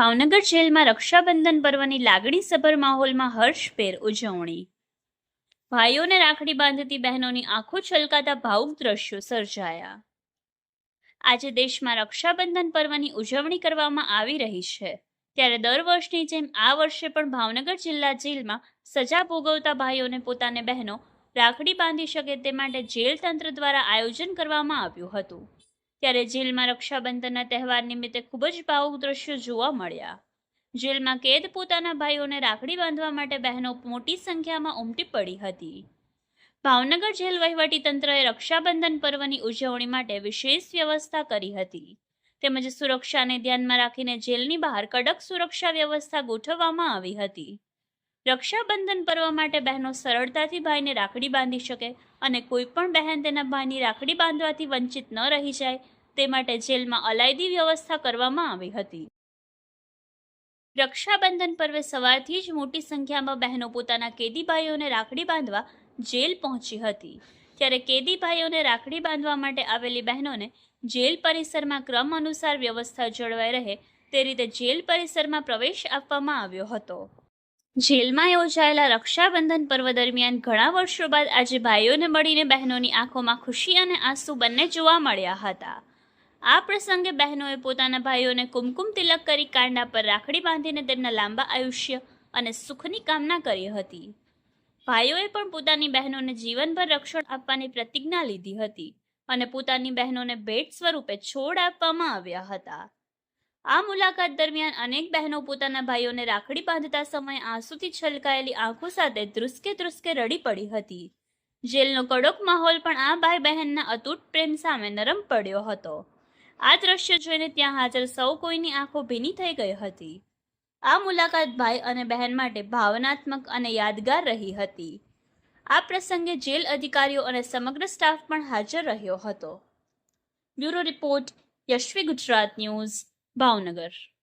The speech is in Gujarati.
ભાવનગર જેલમાં રક્ષાબંધન પર્વની લાગણીસભર માહોલમાં હર્ષભેર ઉજવણી. ભાઈઓને રાખડી બાંધતી બહેનોની આંખો છલકાતા ભાવુક દ્રશ્યો સર્જાયા. આજે દેશમાં રક્ષાબંધન પર્વની ઉજવણી કરવામાં આવી રહી છે. ત્યારે દર વર્ષની જેમ આ વર્ષે પણ ભાવનગર જિલ્લા જેલમાં સજા ભોગવતા ભાઈઓને પોતાને બહેનો રાખડી બાંધી શકે તે માટે જેલ તંત્ર દ્વારા આયોજન કરવામાં આવ્યું હતું. ત્યારે જેલમાં રક્ષાબંધનના તહેવાર નિમિત્તે ખૂબ જ ભાવુક દ્રશ્યો જોવા મળ્યા. જેલમાં કેદ પોતાના ભાઈઓને રાખડી બાંધવા માટે બહેનો મોટી સંખ્યામાં ઉમટી પડી હતી. ભાવનગર જેલ વહીવટી તંત્રએ રક્ષાબંધન પર્વની ઉજવણી માટે વિશેષ વ્યવસ્થા કરી હતી. તેમજ સુરક્ષાને ધ્યાનમાં રાખીને જેલની બહાર કડક સુરક્ષા વ્યવસ્થા ગોઠવવામાં આવી હતી. રક્ષાબંધન પર્વ માટે બહેનો સરળતાથી ભાઈને રાખડી બાંધી શકે અને કોઈ પણ બહેન તેના ભાઈની રાખડી બાંધવાથી વંચિત ન રહી જાય, તે માટે જેલમાં અલાયદી વ્યવસ્થા કરવામાં આવી હતી. રક્ષાબંધન પર્વે સવારથી જ મોટી સંખ્યામાં બહેનો પોતાના કેદી ભાઈઓને રાખડી બાંધવા જેલ પહોંચી હતી. ત્યારે કેદી ભાઈઓને રાખડી બાંધવા માટે આવેલી બહેનોને જેલ પરિસરમાં ક્રમ અનુસાર વ્યવસ્થા જળવાઈ રહે, તે રીતે જેલ પરિસરમાં પ્રવેશ આપવામાં આવ્યો હતો. જેલમાં યોજાયેલા રક્ષાબંધન પર્વ દરમિયાન ઘણા વર્ષો બાદ આજે ભાઈઓને મળીને બહેનોની આંખોમાં ખુશી અને આંસુ બંને જોવા મળ્યા હતા. આ પ્રસંગે બહેનોએ પોતાના ભાઈઓને કુમકુમ તિલક કરી કાંડા પર રાખડી બાંધીને તેમના લાંબા આયુષ્ય અને સુખની કામના કરી હતી. ભાઈઓએ પણ પોતાની બહેનોને જીવનભર રક્ષણ આપવાની પ્રતિજ્ઞા લીધી હતી અને પોતાની બહેનોને ભેટ સ્વરૂપે છોડ આપવામાં આવ્યા હતા. આ મુલાકાત દરમિયાન અનેક બહેનો પોતાના ભાઈઓને રાખડી બાંધતા સમયે આંસુથી છલકાયેલી આંખો સાથે ધ્રુસકે ધ્રુસકે રડી પડી હતી. જેલનો કડક માહોલ પણ આ ભાઈ બહેનના અતૂટ પ્રેમ સામે નરમ પડ્યો હતો. આ દ્રશ્ય જોઈને ત્યાં હાજર સૌ કોઈની આંખો ભીની થઈ ગઈ હતી. આ મુલાકાત ભાઈ અને બહેન માટે ભાવનાત્મક અને યાદગાર રહી હતી. આ પ્રસંગે જેલ અધિકારીઓ અને સમગ્ર સ્ટાફ પણ હાજર રહ્યો હતો. Bureau report, Yashvi Gujarat news. Bhavnagar.